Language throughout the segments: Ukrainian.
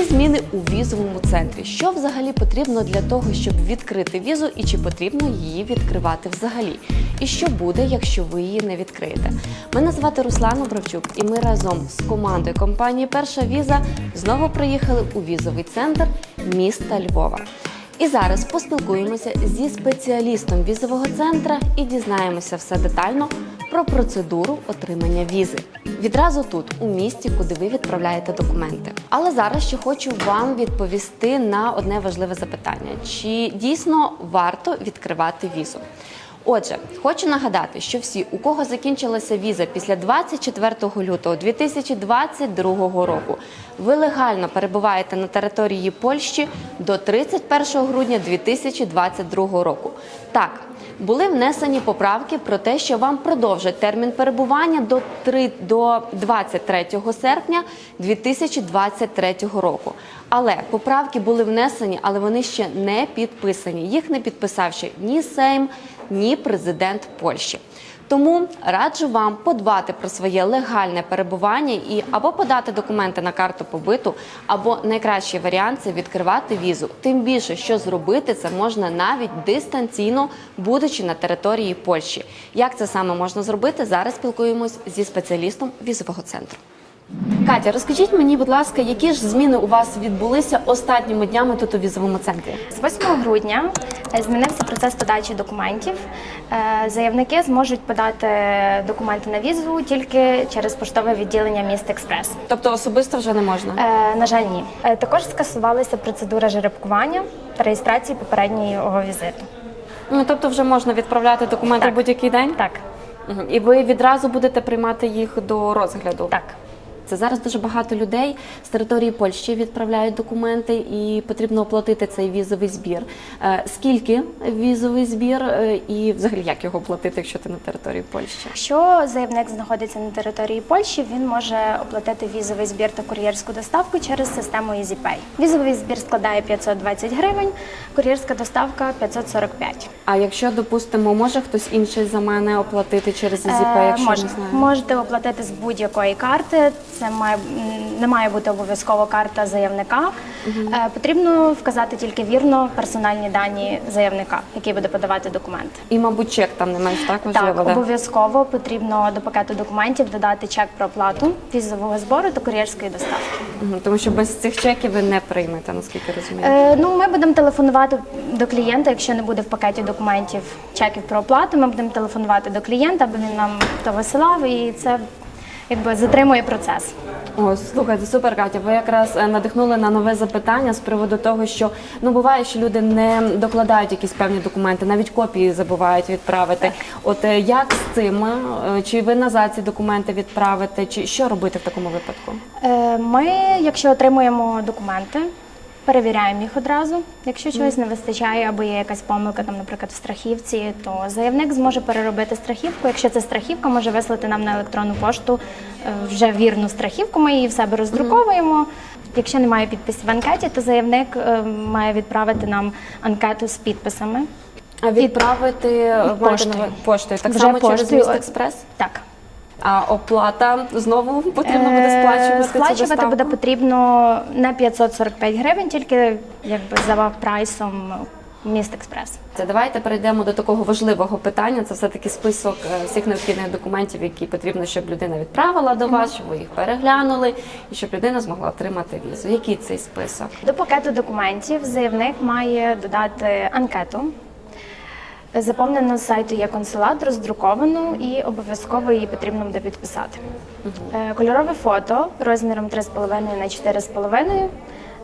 Нові зміни у візовому центрі. Що взагалі потрібно для того, щоб відкрити візу, і чи потрібно її відкривати взагалі? І що буде, якщо ви її не відкриєте? Мене звати Руслана Бравчук, і ми разом з командою компанії Перша віза знову приїхали у візовий центр міста Львова. І зараз поспілкуємося зі спеціалістом візового центру і дізнаємося все детально про процедуру отримання візи. Відразу тут, у місті, куди ви відправляєте документи. Але зараз ще хочу вам відповісти на одне важливе запитання: чи дійсно варто відкривати візу? Отже, хочу нагадати, що всі, у кого закінчилася віза після 24 лютого 2022 року, ви легально перебуваєте на території Польщі до 31 грудня 2022 року. Так, були внесені поправки про те, що вам продовжать термін перебування до 3, до 23 серпня 2023 року. Але поправки були внесені, але вони ще не підписані. Їх не підписав ще ні Сейм, ні президент Польщі. Тому раджу вам подбати про своє легальне перебування і або подати документи на карту побиту, або найкращий варіант це відкривати візу. Тим більше, що зробити це можна навіть дистанційно, будучи на території Польщі. Як це саме можна зробити? Зараз спілкуємось зі спеціалістом візового центру. Катя, розкажіть мені, будь ласка, які ж зміни у вас відбулися останніми днями тут у візовому центрі? З 8 грудня е, змінився процес подачі документів. Е, Заявники зможуть подати документи на візу тільки через поштове відділення міст Експрес. Тобто особисто вже не можна? Е, На жаль, ні. Також скасувалася процедура жеребкування та реєстрації попереднього візиту. Ну тобто вже можна відправляти документи Так. будь-який день? Так, І ви відразу будете приймати їх до розгляду? так. Це зараз дуже багато людей з території Польщі відправляють документи, і потрібно оплатити цей візовий збір. Е, Скільки візовий збір, е, і взагалі як його оплатити, якщо ти на території Польщі? Якщо заявник знаходиться на території Польщі, він може оплатити візовий збір та кур'єрську доставку через систему EasyPay. Візовий збір складає 520 гривень, кур'єрська доставка 545. А якщо допустимо, може хтось інший за мене оплатити через EasyPay, Е, якщо можна. не знаю? Можете оплатити з будь-якої карти. Це має не має бути обов'язково карта заявника. Е, Потрібно вказати тільки вірно персональні дані заявника, який буде подавати документи. І, мабуть, чек там не менш так важливо. Так, обов'язково потрібно до пакету документів додати чек про оплату візового збору та кур'єрської доставки. Мгм, Тому що без цих чеків ви не приймете, наскільки розумію. Е, ну, ми будемо телефонувати до клієнта, якщо не буде в пакеті документів чеків про оплату. Ми будемо телефонувати до клієнта, аби він нам то висилав, і це якби затримує процес. О, слухайте, супер, Катя. Ви якраз е, надихнули на нове запитання з приводу того, що ну буває, що люди не докладають якісь певні документи, навіть копії забувають відправити. От е, як з цим? Е, Чи ви назад ці документи відправите, чи що робити в такому випадку? Ми, якщо отримуємо документи, перевіряємо їх одразу. Якщо чогось не вистачає або є якась помилка, там, наприклад, в страхівці, то заявник зможе переробити страхівку. Якщо це страхівка, може вислати нам на електронну пошту е, вже вірну страхівку. Ми її в себе роздруковуємо. Якщо немає підписів в анкеті, то заявник е, має відправити нам анкету з підписами. А відправити е, Поштою. поштою. Так Вже само через поштою. міст експрес. Так. А оплата знову потрібно буде Е, сплачувати. цю Сплачувати доставку? буде потрібно не 545 гривень, тільки якби за прайсом міст експрес. Це давайте перейдемо до такого важливого питання. Це все таки список е, всіх необхідних документів, які потрібно, щоб людина відправила до вас, щоб ви їх переглянули, і щоб людина змогла отримати візу. Який цей список? До пакету документів заявник має додати анкету. Заповнену з сайту є консулат, роздруковану і обов'язково її потрібно буде підписати. Е, Кольорове фото розміром 3,5 на 4,5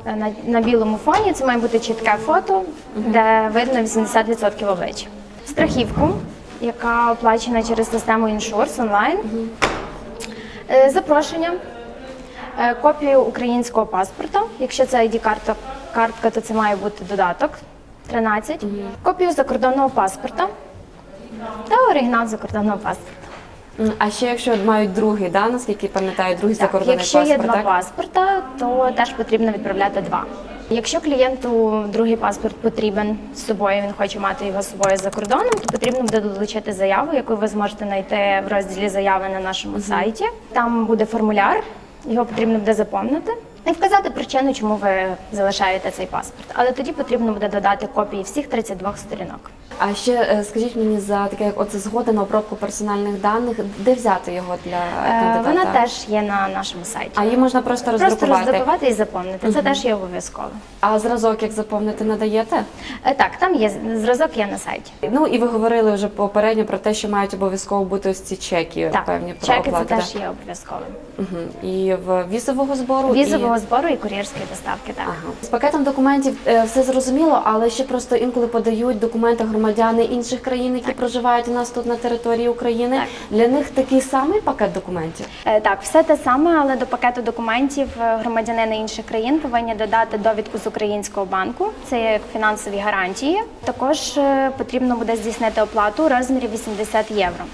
е, на, на білому фоні. Це має бути чітке фото, де видно 80% обличчя. Страхівку, яка оплачена через систему іншурс онлайн. Е, Запрошення, копію українського паспорта. Якщо це id картка, то це має бути додаток 13. Копію закордонного паспорта та оригінал закордонного паспорта. А ще якщо мають другий, да, наскільки пам'ятаю, другий Так, закордонний якщо паспорт, є два так? паспорта, то теж потрібно відправляти два. Якщо клієнту другий паспорт потрібен з собою, він хоче мати його з собою за кордоном, то потрібно буде долучити заяву, яку ви зможете знайти в розділі заяви на нашому сайті. Там буде формуляр, його потрібно буде заповнити. І вказати причину, чому ви залишаєте цей паспорт. Але тоді потрібно буде додати копії всіх 32 сторінок. А ще е, скажіть мені за таке, як оце згода на обробку персональних даних, де взяти його для Е, кандидата? Вона теж є на нашому сайті. А її можна просто Просто роздрукувати. роздрукувати і заповнити. Це теж є обов'язково. А зразок, як заповнити, надаєте? Е, Так, там є зразок є на сайті. Ну і ви говорили вже попередньо про те, що мають обов'язково бути ось ці чеки Так, певні про чеки це теж є обов'язковим. Угу. І в візового збору Візового і... збору і кур'єрської доставки. Так. Ага. З пакетом документів все зрозуміло, але ще просто інколи подають документи громадяни інших країн, які проживають у нас тут на території України. Так. Для них такий самий пакет документів. Е, Так, все те саме, але до пакету документів е, громадянини інших країн повинні додати довідку з українського банку. Це є фінансові гарантії. Також е, потрібно буде здійснити оплату у розмірі 80 євро.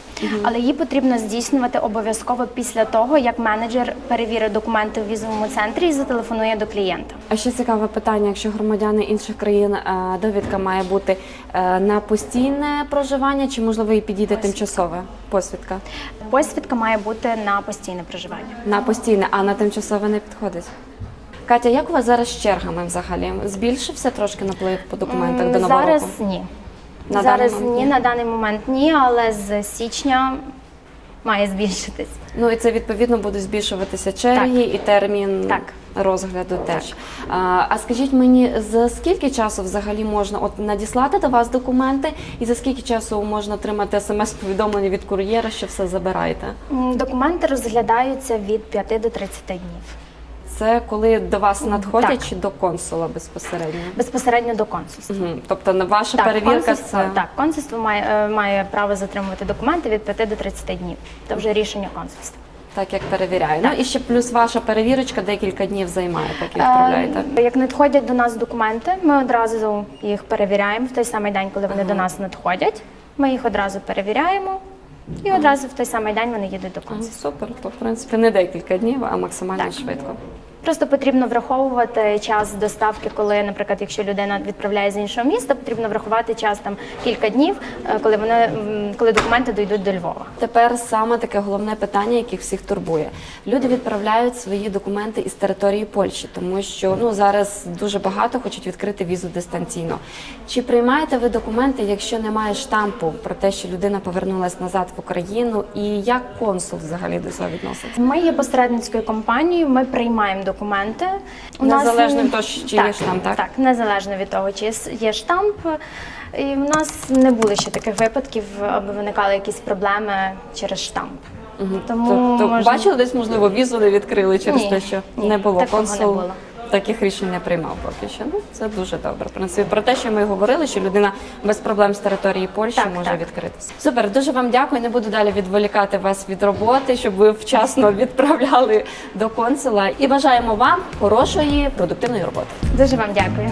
Але її потрібно здійснювати обов'язково після того, як менеджер перевірить документи в візовому центрі і зателефонує до клієнта. А ще цікаве питання: якщо громадяни інших країн довідка має бути е, на постійне проживання, чи можливо і підійде тимчасове посвідка? Посвідка має бути на постійне проживання. На постійне, а на тимчасове не підходить. Катя, як у вас зараз з чергами взагалі? Збільшився трошки наплив по документах до нового Зараз року? ні. На Зараз ні, ні? на даний момент ні, але з січня має збільшитись. Ну і це відповідно буде збільшуватися черги і термін Так. Розгляду теж. А, а скажіть мені, за скільки часу взагалі можна от надіслати до вас документи, і за скільки часу можна отримати смс-повідомлення від кур'єра, що все забираєте? Документи розглядаються від 5 до 30 днів. Це коли до вас надходять Так. чи до консула безпосередньо? Безпосередньо до консульства. Угу. Тобто на ваша Так, перевірка це так, консульство має, е, має право затримувати документи від 5 до 30 днів. Це вже рішення консульства. Так, як перевіряю. Ну і ще плюс ваша перевірочка декілька днів займає, поки відправляєте. Е, Як надходять до нас документи, ми одразу їх перевіряємо в той самий день, коли вони до нас надходять. Ми їх одразу перевіряємо, і одразу в той самий день вони їдуть до Ну, консульства. Супер, то в принципі не декілька днів, а максимально Так. швидко. Просто потрібно враховувати час доставки, коли, наприклад, якщо людина відправляє з іншого міста, потрібно врахувати час там кілька днів, е, коли вони коли документи дійдуть до Львова. Тепер саме таке головне питання, яке всіх турбує. Люди відправляють свої документи із території Польщі, тому що ну зараз дуже багато хочуть відкрити візу дистанційно. Чи приймаєте ви документи, якщо немає штампу про те, що людина повернулась назад в Україну, і як консул взагалі до цього відноситься? Ми є посередницькою компанією, ми приймаємо документи. Незалежно від того, чи є штамп, так? Так, незалежно від того, чи є штамп. І в нас не було ще таких випадків, аби виникали якісь проблеми через штамп. Тому тобто, можна- бачили десь, можливо, візу не відкрили через Ні, те, що ні, не було такого не консул. було. Таких рішень не приймав поки що. Ну це дуже добре. В принципі, про те, що ми говорили, що людина без проблем з території Польщі Так, може так. відкритися. Супер, дуже вам дякую. Не буду далі відволікати вас від роботи, щоб ви вчасно відправляли до консула. І бажаємо вам хорошої продуктивної роботи. Дуже вам дякую.